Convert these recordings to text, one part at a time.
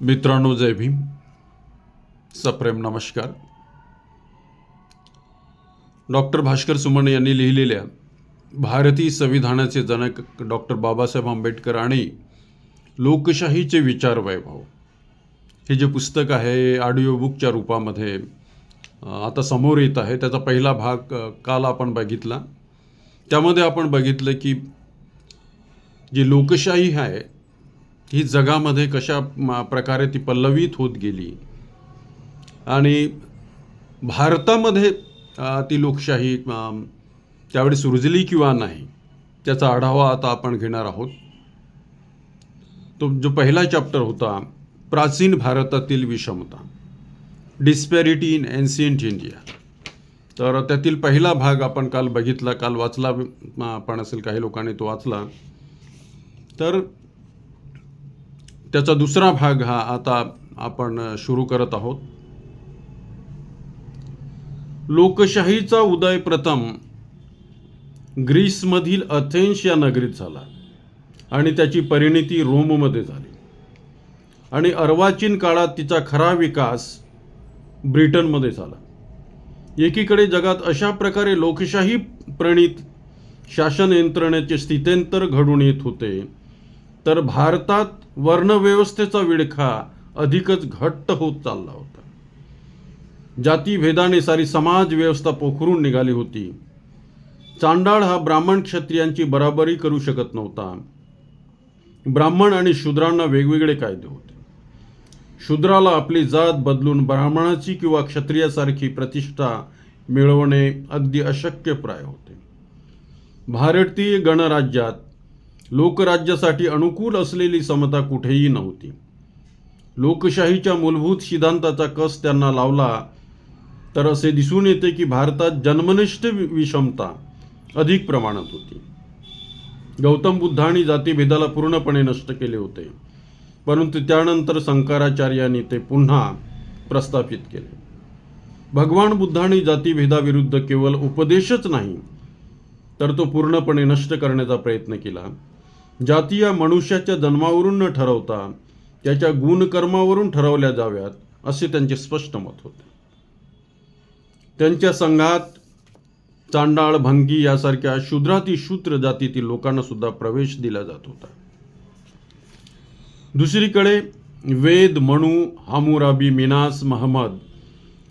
मित्रांनो जय भीम. सप्रेम नमस्कार. डॉक्टर भास्कर सुमन यांनी लिहिलेल्या भारतीय संविधानाचे जनक डॉक्टर बाबासाहेब आंबेडकर आणि लोकशाहीचे विचार वैभव. हे जे पुस्तक आहे ऑडिओ बुकच्या रूपामध्ये आता समोर येत आहे. त्याचा पहिला भाग काल आपण बघितला. त्यामध्ये आपण बघितलं की जी लोकशाही आहे ही जगामध्ये कशा प्रकारे ती पल्लवित होत गेली. आणि भारतामध्ये ती लोकशाही अ, त्यावेळी रुजली किंवा नाही त्याचा आढावा आता आपण घेणार आहोत. तो जो पहिला चॅप्टर होता प्राचीन भारतातील विषमता डिस्पॅरिटी इन एन्सियंट इंडिया तर त्यातील पहिला भाग आपण काल बघितला काल वाचला आपण असेल काही लोकांनी तो वाचला. तर त्याचा दुसरा भाग हा आता आपण सुरू करत आहोत. लोकशाहीचा उदय प्रथम ग्रीसमधील अथेन्स या नगरीत झाला आणि त्याची परिणिती रोममध्ये झाली. आणि अर्वाचीन काळात तिचा खरा विकास ब्रिटनमध्ये झाला. एकीकडे जगात अशा प्रकारे लोकशाही प्रणित शासन यंत्रणेचे स्थित्यंतर घडून येत होते तर भारतात वर्णव्यवस्थेचा विळखा अधिकच घट्ट होत चालला होता. जातीभेदाने सारी समाज व्यवस्था पोखरून निघाली होती. चांडाळ हा ब्राह्मण क्षत्रियांची बराबरी करू शकत नव्हता. ब्राह्मण आणि शूद्रांना वेगवेगळे कायदे होते. शूद्राला आपली जात बदलून ब्राह्मणाची किंवा क्षत्रियासारखी प्रतिष्ठा मिळवणे अगदी अशक्यप्राय होते. भारतीय गणराज्यात लोकराज्यासाठी अनुकूल असलेली समता कुठेही नव्हती. लोकशाहीच्या मूलभूत सिद्धांताचा कस त्यांना लावला तर असे दिसून येते की भारतात जन्मनिष्ठ विषमता अधिक प्रमाणात होती. गौतम बुद्धांनी जातीभेदाला पूर्णपणे नष्ट केले होते परंतु त्यानंतर शंकराचार्यांनी ते पुन्हा प्रस्थापित केले. भगवान बुद्धांनी जातीभेदाविरुद्ध केवळ उपदेशच नाही तर तो पूर्णपणे नष्ट करण्याचा प्रयत्न केला. जाती या मनुष्याच्या जन्मावरून न ठरवता त्याच्या गुणकर्मावरून ठरवल्या जाव्यात असे त्यांचे स्पष्ट मत होते. त्यांच्या संघात चांडाळ भंगी यासारख्या शूद्राती शूद्र जातीतील लोकांना सुद्धा प्रवेश दिला जात होता. दुसरीकडे वेद मणू हामुराबी मिनास महमद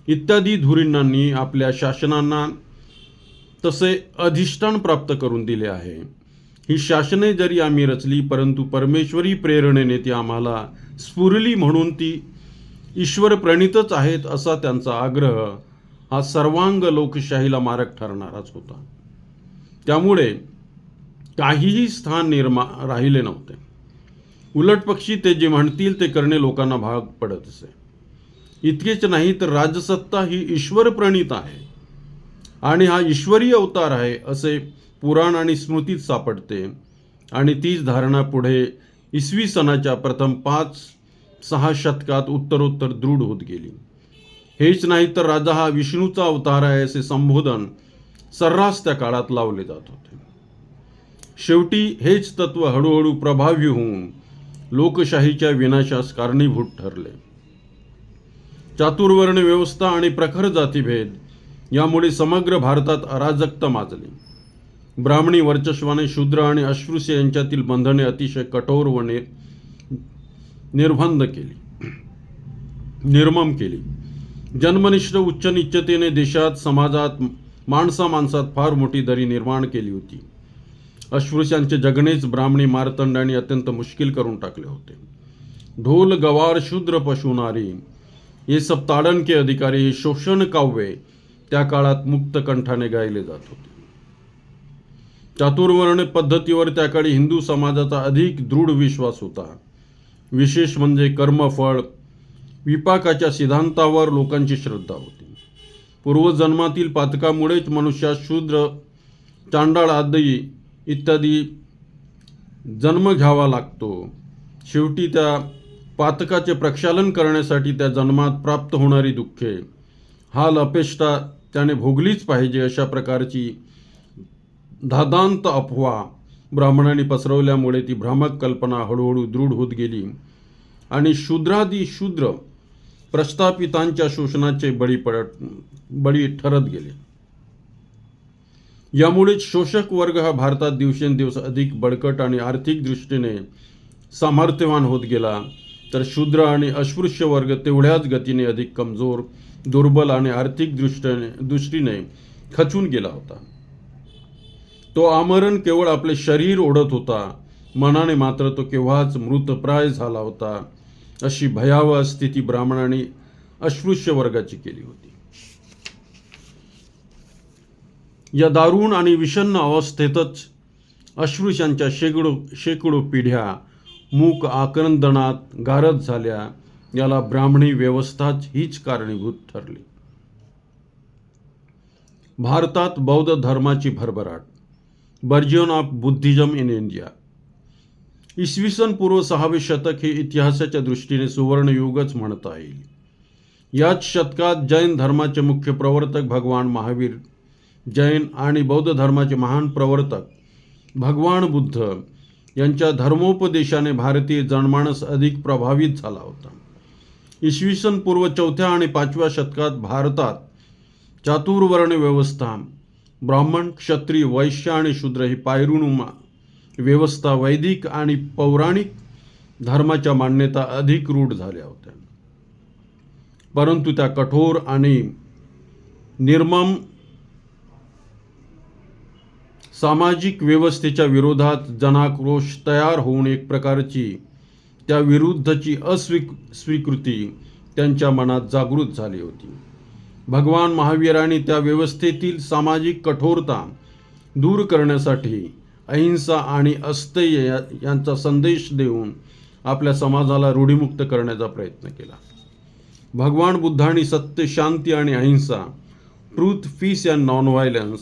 इत्यादी धुरीणांनी आपल्या शासनांना तसे अधिष्ठान प्राप्त करून दिले आहे. ही शासने जरी आम्ही रचली परंतु परमेश्वरी प्रेरणेने ती आम्हाला स्फुरली म्हणून ती ईश्वर प्रणितच आहेत असा त्यांचा आग्रह हा सर्वांग लोकशाहीला मारक ठरणाराच होता. त्यामुळे काहीही स्थान निर्मा राहिले नव्हते. उलट पक्षी ते जे म्हणतील ते करणे लोकांना भाग पडत असे इतकेच नाही तर राजसत्ता ही ईश्वर प्रणीत आहे आणि हा ईश्वरी अवतार आहे असे पुराण आणि स्मृतीत सापडते. आणि तीच धारणा पुढे इसवी सणाच्या प्रथम पाच सहा शतकात उत्तरोत्तर दृढ होत गेली. हेच नाही तर राजा हा विष्णूचा अवतार आहे असे संबोधन सर्रास त्या काळात लावले जात होते. शेवटी हेच तत्व हळूहळू प्रभावी होऊन लोकशाहीच्या विनाशास कारणीभूत ठरले. चातुर्वर्ण व्यवस्था आणि प्रखर जातीभेद यामुळे समग्र भारतात अराजकता माजली. ब्राह्मणी वर्चस्वाने शूद्र आणि अश्रुष्य यांच्यातील बंधने अतिशय कठोर व निर्बंध केली. निर्मम केली. जन्मनिष्ठ उच्च निश्चतेने देशात समाजात माणसा माणसात फार मोठी दरी निर्माण केली होती. अश्रुष्यांचे जगणेच ब्राह्मणी मारतंडाने अत्यंत मुश्किल करून टाकले होते. ढोल गवार शूद्र पशुनारी हे सब ताडण के अधिकारी हे शोषण काव्ये त्या काळात मुक्त कंठाने गायले जात होते. चातुर्वर्ण पद्धतीवर त्या काळी हिंदू समाजाचा अधिक दृढ विश्वास होता. विशेष म्हणजे कर्मफळ विपाकाच्या सिद्धांतावर लोकांची श्रद्धा होती. पूर्वजन्मातील पातकामुळेच मनुष्यात शूद्र चांडाळ आदयी इत्यादी जन्म घ्यावा लागतो. शेवटी त्या पातकाचे प्रक्षालन करण्यासाठी त्या जन्मात प्राप्त होणारी दुःखे हाल अपेष्टा त्याने भोगलीच पाहिजे अशा प्रकारची धादांत अफवा. ब्राह्मणांनी पसरवल्यामुळे ती भ्रामक कल्पना हळूहळू दृढ होत गेली. आणि शूद्रादी शूद्र प्रस्थापितांच्या शोषणाचे बळी पडत बळी ठरत गेले. यामुळेच शोषक वर्ग हा भारतात दिवसेंदिवस अधिक बळकट आणि आर्थिक दृष्टीने सामर्थ्यवान होत गेला. तर शूद्र आणि अस्पृश्य वर्ग तेवढ्याच गतीने अधिक कमजोर दुर्बल आणि आर्थिक दृष्टीने दृष्टीने खचून गेला होता. तो आमरण केवळ आपले शरीर ओढत होता. मनाने मात्र तो केव्हाच मृतप्राय झाला होता अशी भयावह स्थिती ब्राह्मणांनी अस्पृश्य वर्गाची केली होती. या दारुण आणि विषन्न अवस्थेतच अस्पृश्यांच्या शेकडो शेकडो पिढ्या मूक आक्रंदनात गारद झाल्या याला ब्राह्मणी व्यवस्थाच हीच कारणीभूत ठरली. भारतात बौद्ध धर्माची भरभराट. Burgeon of Buddhism in India इसवी सन पूर्व सहावे शतक हे इतिहासाच्या दृष्टीने सुवर्णयुगच म्हणता येईल. याच शतकात जैन धर्माचे मुख्य प्रवर्तक भगवान महावीर जैन आणि बौद्ध धर्माचे महान प्रवर्तक भगवान बुद्ध यांच्या धर्मोपदेशाने भारतीय जनमानस अधिक प्रभावित झाला होता. इसवी सन पूर्व चौथ्या आणि पाचव्या शतकात भारतात चातुर्वर्ण व्यवस्था ब्राह्मण क्षत्रिय वैश्य आणि शूद्र ही पायरुणुमा व्यवस्था वैदिक आणि पौराणिक धर्माच्या मान्यता अधिक रूढ झाल्या होत्या. परंतु त्या कठोर आणि निर्मम सामाजिक व्यवस्थेच्या विरोधात जनाक्रोश तयार होऊन एक प्रकारची त्या विरुद्धची अस्वी स्वीकृती त्यांच्या मनात जागृत झाली होती. भगवान महावीरांनी त्या व्यवस्थेतील सामाजिक कठोरता दूर करण्यासाठी अहिंसा आणि अस्थैर्य या- यांचा संदेश देऊन आपल्या समाजाला रूढीमुक्त करण्याचा प्रयत्न केला. भगवान बुद्धांनी सत्य शांती आणि अहिंसा truth peace and non violence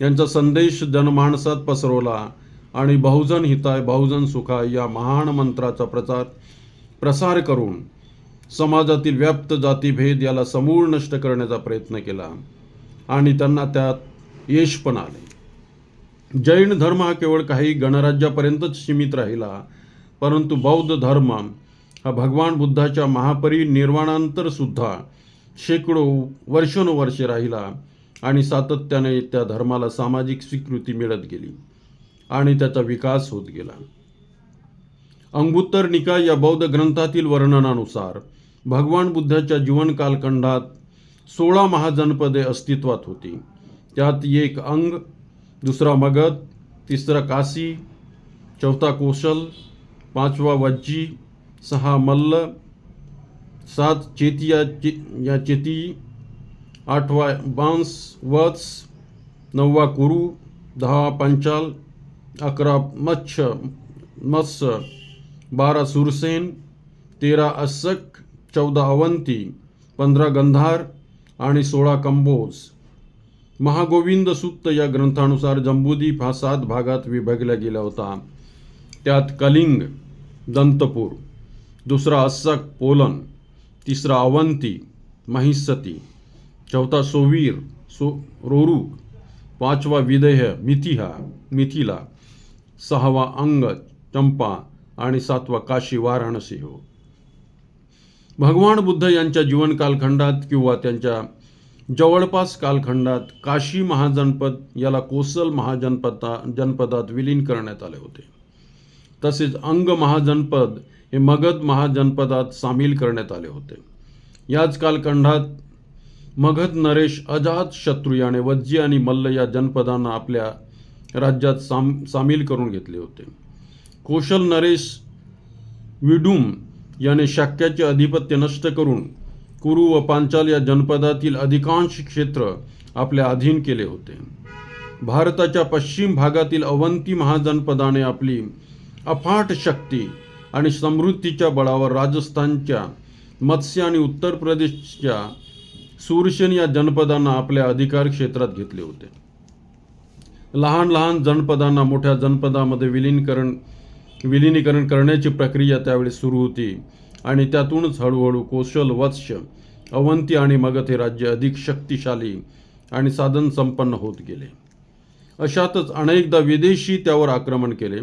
यांचा संदेश जनमानसात पसरवला आणि बहुजन हिताय बहुजन सुखाय या महान मंत्राचा प्रचार प्रसार करून समाजातील व्याप्त जातीभेद याला समूळ नष्ट करण्याचा प्रयत्न केला. आणि त्यांना त्यात यश पण आले. जैन धर्म हा केवळ काही गणराज्यापर्यंतच सीमित राहिला परंतु बौद्ध धर्म हा भगवान बुद्धाच्या महापरिनिर्वाणानंतर सुद्धा शेकडो वर्षानुवर्षे राहिला आणि सातत्याने त्या धर्माला सामाजिक स्वीकृती मिळत गेली आणि त्याचा विकास होत गेला. अंगुत्तर निकाय या बौद्ध ग्रंथातील वर्णनानुसार भगवान बुद्धाच्या जीवन कालखंडात सोळा महाजनपदे अस्तित्वात होती. त्यात एक अंग दुसरा मगध तिसरा काशी चौथा कोशल पाचवा वज्जी सहा मल्ल सात चेतिया चे या चेती आठवा बांस वत्स नववा कुरु दहा पंचाल अकरा मच्छ मत्स्य बारा सुरसेन तेरा अस्सक चौदा अवंती पंधरा गंधार आणि सोळा कंबोज. महागोविंद सूक्त या ग्रंथानुसार जम्बूद्वीप हा सात भागात विभागला गेला होता. त्यात कलिंग दंतपूर दुसरा अस्सक पोलन तिसरा अवंती महिस्सती चौथा सोवीर सो रोरू पाचवा विदेह मिथिहा मिथिला सहावा अंग चंपा आणि सातवा काशी वाराणसी हो. भगवान बुद्ध यांच्या जीवन कालखंडात किंवा त्यांच्या जवळपास कालखंडात काशी महाजनपद याला कोसल महाजनपदा जनपदात विलीन करण्यात आले होते. तसेच अंग महाजनपद हे मगध महाजनपदात सामील करण्यात आले होते. याच कालखंडात मगध नरेश अजात शत्रू याने वज्जी आणि मल्ल या जनपदांना आपल्या राज्यात साम सामील करून घेतले होते. कोशल नरेश विडूम याने शाक्याचे अधिपत्य नष्ट करून कुरु व पांचाल या जनपदातील अधिकांश क्षेत्र आपल्या अधीन केले होते. भारताच्या पश्चिम भागातील अवंती महाजनपदाने आपली अफाट शक्ती आणि समृद्धीच्या बळावर राजस्थानच्या मत्स्य आणि उत्तर प्रदेशच्या सुरसेन या जनपदांना आपल्या अधिकार क्षेत्रात घेतले होते. लहान लहान जनपदांना मोठ्या जनपदामध्ये विलीनीकरण विलिनीकरण करण्याची प्रक्रिया त्यावेळी सुरू होती. आणि त्यातूनच हळूहळू कौशल वत्स्य अवंती आणि मगध हे राज्य अधिक शक्तिशाली आणि साधन संपन्न होत गेले. अशातच अनेकदा विदेशी त्यावर आक्रमण केले.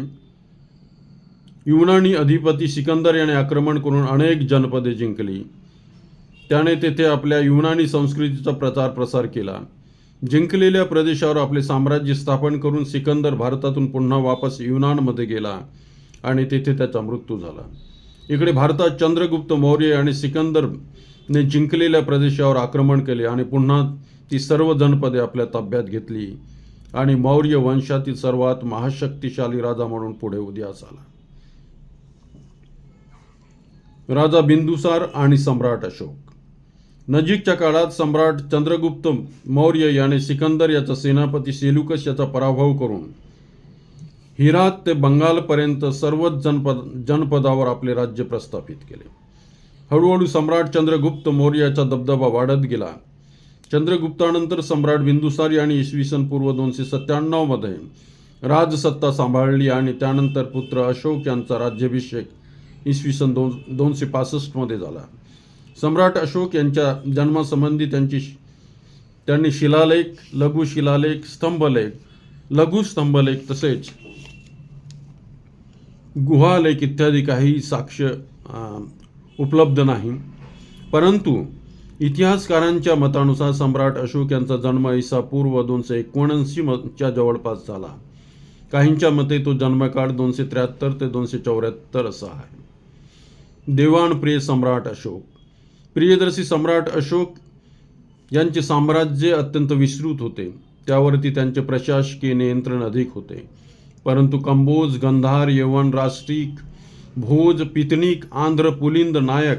युनानी अधिपती सिकंदर याने आक्रमण करून अनेक जनपदे जिंकली. त्याने तेथे आपल्या युनानी संस्कृतीचा प्रचार प्रसार केला. जिंकलेल्या प्रदेशावर आपले साम्राज्य स्थापन करून सिकंदर भारतातून पुन्हा वापस युनानमध्ये गेला. आणि तेथे त्याचा मृत्यू झाला. इकडे भारतात चंद्रगुप्त मौर्य आणि सिकंदरने जिंकलेल्या प्रदेशावर आक्रमण केले आणि पुन्हा ती सर्व जनपदे आपल्या ताब्यात घेतली आणि मौर्य वंशातील सर्वात महाशक्तिशाली राजा म्हणून पुढे उदयास आला. राजा बिंदुसार आणि सम्राट अशोक. नजीकच्या काळात सम्राट चंद्रगुप्त मौर्य याने सिकंदर याचा सेनापती सेलुकस याचा पराभव करून हिरात ते बंगालपर्यंत सर्वच जनपद जनपदावर आपले राज्य प्रस्थापित केले. हळूहळू सम्राट चंद्रगुप्त मौर्याचा दबदबा वाढत गेला. चंद्रगुप्तानंतर सम्राट बिंदुसार यांनी इसवी सन पूर्व दोनशे सत्त्याण्णवमध्ये राजसत्ता सांभाळली आणि त्यानंतर पुत्र अशोक यांचा राज्याभिषेक इसवी सन दोन दोनशे पासष्टमध्ये झाला. सम्राट अशोक यांच्या जन्मासंबंधी त्यांची त्यांनी शिलालेख लघु शिलालेख स्तंभलेख लघु स्तंभलेख तसेच गुहालेख इत्यादी काही साक्ष उपलब्ध नाही. परंतु इतिहासकारांच्या मतानुसार सम्राट अशोक यांचा जन्म इसा पूर्व दोनशे एकोणऐंशी च्या जवळपास झाला. काहींच्या मते तो जन्मकाळ दोनशे त्र्याहत्तर ते दोनशे चौऱ्याहत्तर असा आहे. देवाणप्रिय सम्राट अशोक. प्रियदर्शी सम्राट अशोक यांचे साम्राज्य अत्यंत विस्तृत होते. त्यावरती त्यांचे प्रशासकीय नियंत्रण अधिक होते. परंतु कंबोज गंधार यवन राष्ट्रिक भोज पितनिक आंध्र पुलिंद नायक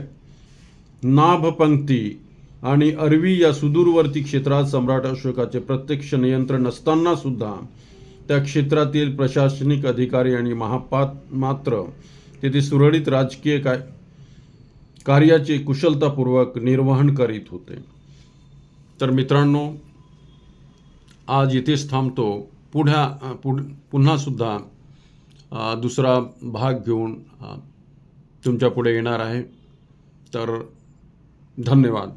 नाभपंक्ती आणि अरवी या सुदूरवर्ती क्षेत्रात सम्राट अशोकाचे प्रत्यक्ष नियंत्रण असताना सुद्धा त्या क्षेत्रातील प्रशासनिक अधिकारी आणि महापात मात्र तेथे सुरळीत राजकीय काय कार्याचे कुशलतापूर्वक निर्वहन करीत होते. तर मित्रांनो आज इथेच थांबतो. पुढ्या पुढ पुन्हासुद्धा दुसरा भाग घेऊन तुमच्यापुढे येणार आहे. तर धन्यवाद.